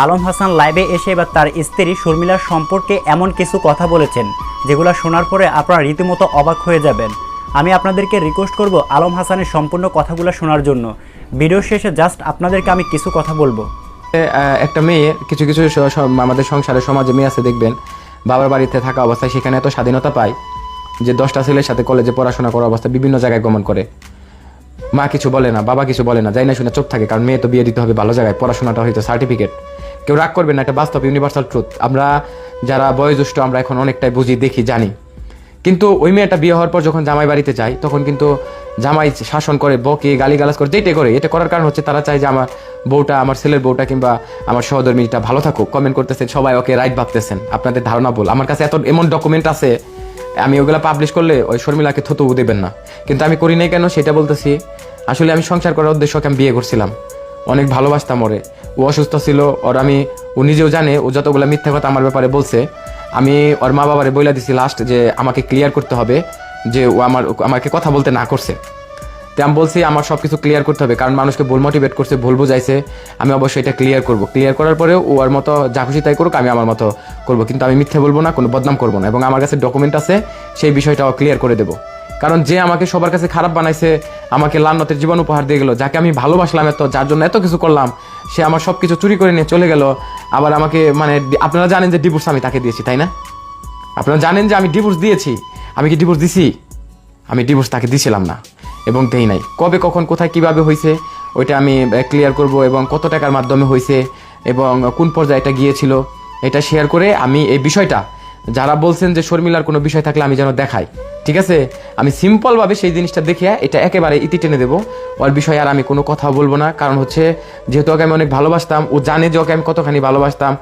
আলম হাসান লাইভে এসে এবার তার স্ত্রী শর্মিলার সম্পর্কে এমন কিছু কথা বলেছেন, যেগুলো শোনার পরে আপনারা রীতিমতো অবাক হয়ে যাবেন। আমি আপনাদেরকে রিকোয়েস্ট করব আলম হাসানের সম্পূর্ণ কথাগুলো শোনার জন্য। ভিডিও শেষে জাস্ট আপনাদেরকে আমি কিছু কথা বলব। একটা মেয়ে, কিছু কিছু আমাদের সংসারে, সমাজে মেয়ে আছে, দেখবেন। বাবার বাড়িতে থাকা অবস্থায় সেখানে এত স্বাধীনতা পায় যে দশটা ছেলের সাথে কলেজে পড়াশোনা করা অবস্থায় বিভিন্ন জায়গায় গমন করে। মা কিছু বলে না, বাবা কিছু বলে না, যাই না শুনে চুপ থাকে, কারণ মেয়ে তো বিয়ে দিতে হবে ভালো জায়গায়, পড়াশোনাটা হয়তো সার্টিফিকেট কেউ রাগ করবে না, এটা বাস্তব ইউনিভার্সাল ট্রুথ আমরা যারা বয়োজ্যেষ্ঠ, আমরা এখন অনেকটাই বুঝি, দেখি, জানি। কিন্তু ওই মেয়েটা বিয়ে হওয়ার পর যখন জামাই বাড়িতে যায়, তখন কিন্তু জামাই শাসন করে, বকে, গালিগালাজ করে যেটাই করে, এটা করার কারণ হচ্ছে তারা চায় যে আমার বউটা, আমার ছেলের বউটা কিংবা আমার সহধর্মীটা ভালো থাকুক। কমেন্ট করতেছেন, সবাই ওকে রাইট ভাবতেছেন। আপনাদের ধারণা বল আমার কাছে এত এমন ডকুমেন্ট আছে, আমি ওগুলো পাবলিশ করলে ওই শর্মিলাকে থতু দেবেন না। কিন্তু আমি করি নাই কেন, সেটা বলতেছি, আসলে আমি সংসার করার উদ্দেশ্যকে আমি বিয়ে করছিলাম। অনেক ভালোবাসতাম ওরে। ও অসুস্থ ছিল, ওর আমি, ও নিজেও জানে, ও যতগুলো মিথ্যা কথা আমার ব্যাপারে বলছে, আমি ওর মা বাবারে বইলা দিছি লাস্ট যে আমাকে ক্লিয়ার করতে হবে, যে ও আমার আমাকে কথা বলতে না করছে। তো আমি বলছি, আমার সব কিছু ক্লিয়ার করতে হবে, কারণ মানুষকে ভুল মোটিভেট করছে, ভুল বুঝাইছে, আমি অবশ্যই এটা ক্লিয়ার করব। ক্লিয়ার করার পরে ও ওর মতো যা খুশি তাই করুক, আমি আমার মতো করব। কিন্তু আমি মিথ্যে বলব না, কোনো বদনাম করব না। এবং আমার কাছে ডকুমেন্ট আছে, সেই বিষয়টাও ক্লিয়ার করে দেবো। কারণ যে আমাকে সবার কাছে খারাপ বানাইছে, আমাকে লান্নতের জীবন উপহার দিয়ে গেল, যাকে আমি ভালোবাসলাম এত, যার জন্য এত কিছু করলাম, সে আমার সব কিছু চুরি করে নিয়ে চলে গেল, আবার আমাকে মানে আপনারা জানেন যে ডিভোর্স আমি তাকে দিয়েছি, তাই না? আপনারা জানেন যে আমি ডিভোর্স দিয়েছি, আমি কি ডিভোর্স দিছি? আমি ডিভোর্স তাকে দিছিলাম না, এবং দেই নাই। কবে, কখন, কোথায়, কীভাবে হয়েছে ওইটা আমি ক্লিয়ার করব এবং কত টাকার মাধ্যমে হয়েছে এবং কোন পর্যায়ে এটা গিয়েছিল, এটা শেয়ার করে আমি এই বিষয়টা যারা বলছেন যে শর্মিলার কোনো বিষয় থাকলে আমি যেন দেখাই, ঠিক আছে? আমি সিম্পলভাবে সেই জিনিসটা দেখে এটা একেবারে ইতি টেনে দেবো। ওর বিষয়ে আর আমি কোনো কথা বলব না, কারণ হচ্ছে যেহেতু ওকে আমি অনেক ভালোবাসতাম, ও জানে যে ওকে আমি কতখানি ভালোবাসতাম।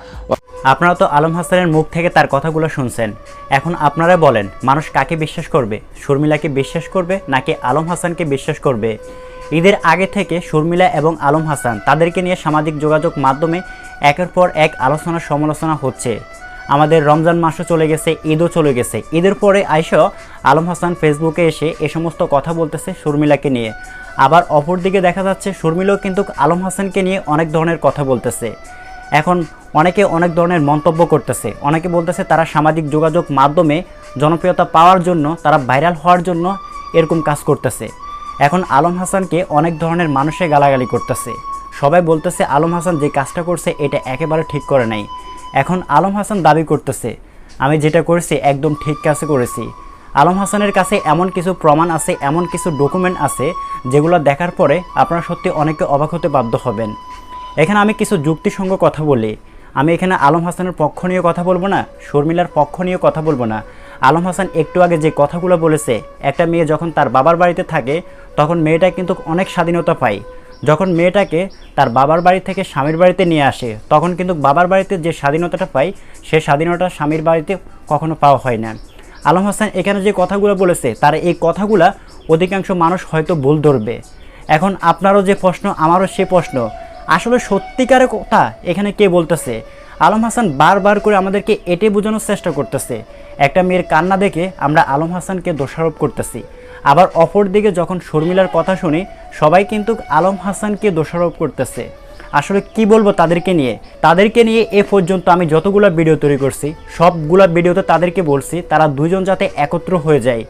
আপনারা তো আলম হাসানের মুখ থেকে তার কথাগুলো শুনছেন। এখন আপনারা বলেন, মানুষ কাকে বিশ্বাস করবে? শর্মিলাকে বিশ্বাস করবে নাকি আলম হাসানকে বিশ্বাস করবে? ঈদের আগে থেকে শর্মিলা এবং আলম হাসান তাদেরকে নিয়ে সামাজিক যোগাযোগ মাধ্যমে একের পর এক আলোচনা সমালোচনা হচ্ছে। আমাদের রমজান মাসও চলে গেছে, ঈদও চলে গেছে। ঈদের পরে আইসা আলম হাসান ফেসবুকে এসে এ সমস্ত কথা বলতেছে শর্মিলাকে নিয়ে। আবার অপরদিকে দেখা যাচ্ছে শর্মিলাও কিন্তু আলম হাসানকে নিয়ে অনেক ধরনের কথা বলতেছে। এখন অনেকে অনেক ধরনের মন্তব্য করতেছে। অনেকে বলতেছে তারা সামাজিক যোগাযোগ মাধ্যমে জনপ্রিয়তা পাওয়ার জন্য, তারা ভাইরাল হওয়ার জন্য এরকম কাজ করতেছে। এখন আলম হাসানকে অনেক ধরনের মানুষে গালাগালি করতেছে। সবাই বলতেছে আলম হাসান যে কাজটা করছে, এটা একেবারে ঠিক করে নাই। এখন আলম হাসান দাবি করতেছে, আমি যেটা করেছি একদম ঠিক কাজে করেছি। আলম হাসানের কাছে এমন কিছু প্রমাণ আছে, এমন কিছু ডকুমেন্ট আছে, যেগুলো দেখার পরে আপনারা সত্যি অনেকে অবাক হতে বাধ্য হবেন। এখানে আমি কিছু যুক্তিসঙ্গ কথা বলি। আমি এখানে আলম হাসানের পক্ষ নিয়ে কথা বলব না, শর্মিলার পক্ষ নিয়ে কথা বলব না। আলম হাসান একটু আগে যে কথাগুলো বলেছে, একটা মেয়ে যখন তার বাবার বাড়িতে থাকে, তখন মেয়েটা কিন্তু অনেক স্বাধীনতা পায়। যখন মেয়েটাকে তার বাবার বাড়ি থেকে স্বামীর বাড়িতে নিয়ে আসে, তখন কিন্তু বাবার বাড়িতে যে স্বাধীনতাটা পাই, সে স্বাধীনতা স্বামীর বাড়িতে কখনো পাওয়া হয় না। আলম হাসান এখানে যে কথাগুলো বলেছে, তার এই কথাগুলা অধিকাংশ মানুষ হয়তো ভুল ধরবে। এখন আপনারও যে প্রশ্ন, আমারও সে প্রশ্ন। আসলে সত্যিকারের কথা এখানে কে বলতেছে? আলম হাসান বারবার করে আমাদেরকে এটে বোঝানোর চেষ্টা করতেছে। একটা মেয়ের কান্না দেখে আমরা আলম হাসানকে দোষারোপ করতেছি। আবার অপর দিকে যখন শর্মিলার কথা শুনি, সবাই কিন্তু আলম হাসানকে দোষারোপ করতেছে। আসলে কি বলব তাদেরকে নিয়ে? তাদেরকে নিয়ে এ পর্যন্ত আমি যতগুলো ভিডিও তৈরি করছি, সবগুলা ভিডিওতে তাদেরকে বলছি, তারা দুজন যাতে একত্র হয়ে যায়।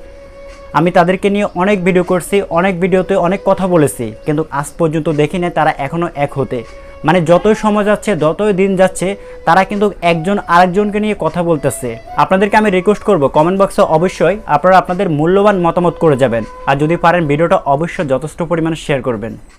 আমি তাদেরকে নিয়ে অনেক ভিডিও করছি, অনেক ভিডিওতে অনেক কথা বলেছি, কিন্তু আজ পর্যন্ত দেখি না তারা এখনও এক হতে। মানে যতই সময় যাচ্ছে, যতই দিন যাচ্ছে, তারা কিন্তু একজন আরেকজনকে নিয়ে কথা বলতেছে। আপনাদেরকে আমি রিকোয়েস্ট করব কমেন্ট বক্সে অবশ্যই আপনারা আপনাদের মূল্যবান মতামত করে যাবেন। আর যদি পারেন, ভিডিওটা অবশ্যই যথেষ্ট পরিমাণে শেয়ার করবেন।